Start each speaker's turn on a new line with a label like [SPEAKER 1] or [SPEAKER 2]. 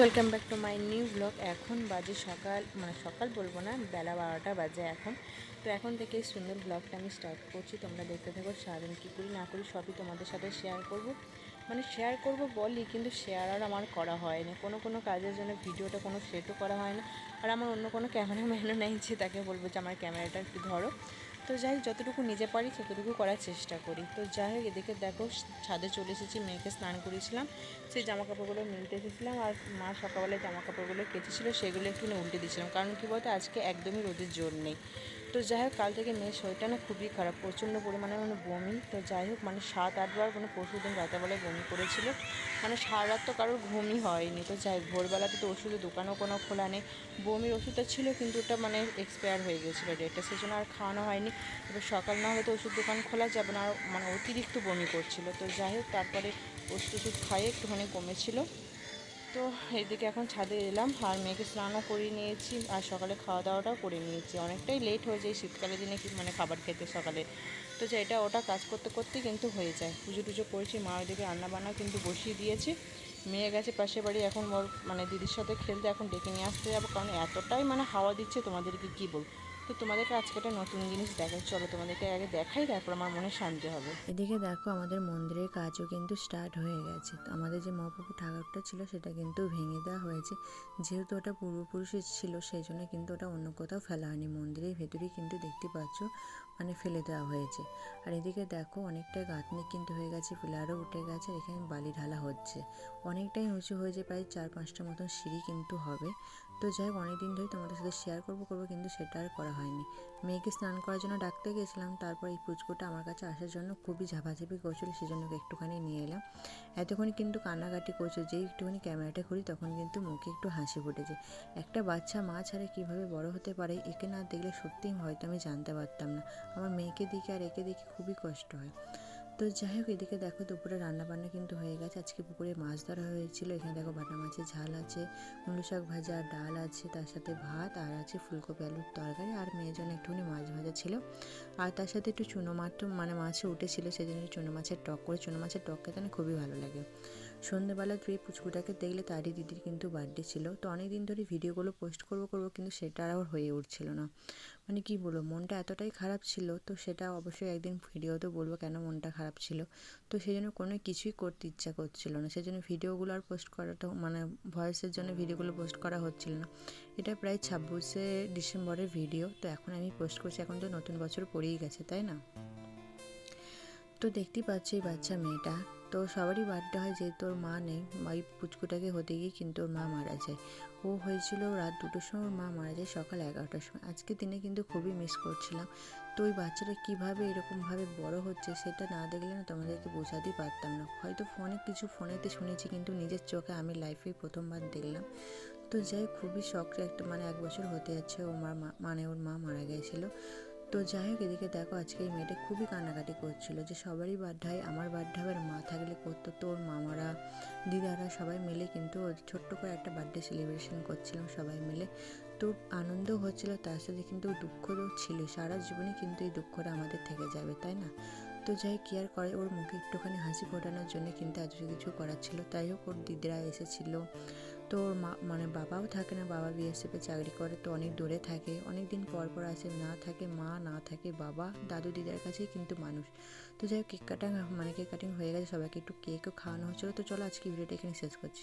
[SPEAKER 1] Welcome back to my new blog এখন বাজে সকাল মানে সকাল বলব না, বেলা বারোটা বাজে এখন। তো এখন থেকে সুন্দর ব্লগটা আমি স্টার্ট করছি। তোমরা দেখতে থাকো, সারাদিন কী করি না করি, সবই তোমাদের সাথে শেয়ার করব। মানে শেয়ার করব বলি, কিন্তু শেয়ার আর আমার করা হয়নি। কোনো কোনো কাজের জন্য ভিডিওটা কোনো সেটও করা হয় না আর আমার অন্য কোনো ক্যামেরাম্যানও নেই যে তাকে বলব যে, আমার ক্যামেরাটা একটু ধরো। তো যাই হোক, যতটুকু নিজে পারি ততটুকু করার চেষ্টা করি। তো যাই হোক, এদিকে দেখো, ছাদে চলে এসেছি, মেয়েকে স্নান করিয়েছিলাম। সেই জামা কাপড়গুলো মিলতে এসেছিলাম আর মা সকালবেলায় জামা কাপড়গুলো কেচেছিল, সেগুলো একটু উল্টে দিয়েছিলাম। কারণ কী বলতো, আজকে একদমই রোদের জোর নেই। তো যাই হোক, কাল থেকে মেয়ের শরীরটা না খুবই খারাপ, প্রচণ্ড পরিমাণে মানে বমি। তো যাই হোক মানে সাত আটবার কোনো পরশু দিন রাতেবেলায় বমি করেছিল। মানে সারা রাত তো কারোর ঘুমই হয়নি। তো যাই ভোরবেলাতে তো ওষুধের দোকানও কোনো খোলা নেই। বমির ওষুধটা ছিল, কিন্তু ওটা মানে এক্সপায়ার হয়ে গেছিল ডেটটা সেই জন্য আর খাওয়ানো হয়নি। এবার সকাল না হলে তো ওষুধ দোকান খোলা যাবে না, আর মানে অতিরিক্ত বমি করছিল। তো যাই হোক, তারপরে ওষুধ ওষুধ খাইয়ে একটুখানি কমেছিল। তো এইদিকে এখন ছাদে এলাম, আর মেয়েকে স্নানও করিয়ে নিয়েছি, আর সকালে খাওয়া দাওয়াটাও করে নিয়েছি। অনেকটাই লেট হয়ে যায় শীতকালের দিনে কি মানে খাবার খেতে সকালে। তো যে এটা ওটা কাজ করতে করতে কিন্তু হয়ে যায়। পুজো টুজো করেছি, মা ওইদিকে রান্নাবান্না কিন্তু বসিয়ে দিয়েছি। মেয়ে গেছে পাশে বাড়ি, এখন ওর মানে দিদির সাথে খেলতে, এখন ডেকে নিয়ে আসতে যাব, কারণ এতটাই মানে হাওয়া দিচ্ছে তোমাদেরকে কী বলব? তো তোমাদেরকে আজকে একটা নতুন জিনিস দেখাই। চলো তোমাদেরকে আগে দেখাই, তারপর আমার মনে শান্তি হবে।
[SPEAKER 2] এদিকে দেখো আমাদের মন্দিরের কাজও কিন্তু স্টার্ট হয়ে গেছে। আমাদের যে মহাপ্রভু ঠাকুরটা ছিল সেটা কিন্তু ভেঙে দেওয়া হয়েছে। যেহেতু ওটা পূর্বপুরুষের ছিল, সেই জন্য কিন্তু ওটা অন্য কোথাও ফেলা হয়নি। মন্দিরের ভেতরেই কিন্তু দেখতে পাচ্ছ মানে ফেলে দেওয়া হয়েছে। আর এদিকে দেখো অনেকটাই গাঁথনি কিন্তু হয়ে গেছে পিলারও উঠে গেছে এখানে বালি ঢালা হচ্ছে। অনেকটাই উঁচু হয়েছে প্রায় চার পাঁচটা মতন সিঁড়ি কিন্তু হবে। তো যাই হোক, অনেকদিন ধরেই তোমাদের সাথে শেয়ার করব করব, কিন্তু সেটা আর করা হয়নি। মেয়েকে স্নান করার জন্য ডাকতে গেছিলাম, তারপর এই পুচকুটা আমার কাছে আসার জন্য খুবই ঝাপাঝাপি করছিল, সেজন্য জন্য একটুখানি নিয়ে এলাম। এতক্ষণ কিন্তু কান্নাকাটি করছে যেই একটুখানি ক্যামেরাটা খুলি তখন কিন্তু মুখে একটু হাসি ফুটেছে। একটা বাচ্চা মা ছাড়া কীভাবে বড় হতে পারে, একে না দেখলে সত্যিই হয়তো আমি জানতে পারতাম না। আমার মেয়েকে দিকে আর একে দেখে খুবই কষ্ট হয়। তো যাই হোক, এদিকে দেখো দুপুরে রান্না বান্না কিন্তু হয়ে গেছে। আজকে পুকুরে মাছ ধরা হয়েছিল। এখানে দেখো বাটা মাছের ঝাল আছে, মুলো শাক ভাজা, ডাল আছে, তার সাথে ভাত, আর আছে ফুলকপি আলুর তরকারি, আর মেয়ের জন্য একটুখানি মাছ ভাজা ছিল। আর তার সাথে একটু চুনো মাছ মানে মাছে উঠেছিল, সেজন্য চুনো মাছের টক করে, চুনো মাছের টক খেতে খুবই ভালো লাগে। সন্ধ্যেবেলা তুই পুচকুটাকে দেখলে তারই দিদির কিন্তু বার্থডে ছিল। তো অনেক দিন ধরে ভিডিওগুলো পোস্ট করব করব কিন্তু সেটা আর হয়ে উঠছিল না। মানে কি বলব, মনটা এতটাই খারাপ ছিল তো সেটা অবশ্যই একদিন ভিডিওতে বলব কেন মনটা খারাপ ছিল। তো সেই জন্য কোনো কিছুই করতে ইচ্ছা করছিল না। সেই জন্য ভিডিওগুলো আর পোস্ট করাটা মানে ভয়েসের জন্য ভিডিওগুলো পোস্ট করা হচ্ছিল না। এটা প্রায় ছাব্বিশে ডিসেম্বরের ভিডিও তো এখন আমি পোস্ট করছি। এখন তো নতুন বছর পড়েই গেছে, তাই না? তো দেখতেই পাচ্ছি বাচ্চা মেয়েটা। তো সবারই বার্থডে হয়, যেহেতু ওর মা নেই। ওই পুচকুটাকে হতে গিয়ে কিন্তু ওর মা মারা যায়। ও হয়েছিল রাত দুটোর সময় ওর মা মারা যায় সকাল এগারোটার সময়। আজকে দিনে কিন্তু খুবই মিস করছিলাম। তো ওই বাচ্চাটা কীভাবে এরকমভাবে বড় হচ্ছে সেটা না দেখলে না তোমাদেরকে বোঝাতেই পারতাম না। হয়তো ফোনে কিছু ফোনেতে শুনেছি, কিন্তু নিজের চোখে আমি লাইফেই প্রথমবার দেখলাম। তো যাই খুবই শখ একটা মানে এক বছর হতে যাচ্ছে ওর মা মানে ওর মা মারা গিয়েছিল তো যাই হোক, এদিকে দেখো আজকে এই মেয়েটা খুবই কান্নাকাটি করছিল যে সবারই বার্থডে হয় আমার বার্থডে হবে মা থাকলে করতো, তোর মামারা, দিদারা সবাই মিলে কিন্তু ছোট্ট করে একটা বার্থডে সেলিব্রেশন করছিলাম সবাই মিলে। তো আনন্দ হচ্ছিল, তার সাথে কিন্তু দুঃখ ছিল, সারা জীবনে কিন্তু এই দুঃখটা আমাদের থেকে যাবে, তাই না? তো যাই কি আর করে, ওর মুখে একটুখানি হাসি ফোটানোর জন্য কিন্তু এত কিছু করার ছিল। তাই হোক, ওর দিদিরা এসেছিল তো ওর মা মানে বাবাও থাকে না, বাবা বিএসএফে চাকরি করে, তো অনেক দূরে থাকে। অনেক দিন পর পর আসে, না থাকে মা, না থাকে বাবা, দাদু দিদার কাছেই কিন্তু মানুষ। তো যাই হোক, কেক কাটা মানে কেক কাটিং হয়ে গেছে, সবাইকে একটু কেকও খাওয়ানো হচ্ছিল। তো চলো আজকে ভিডিওটা এখানে শেষ করছি।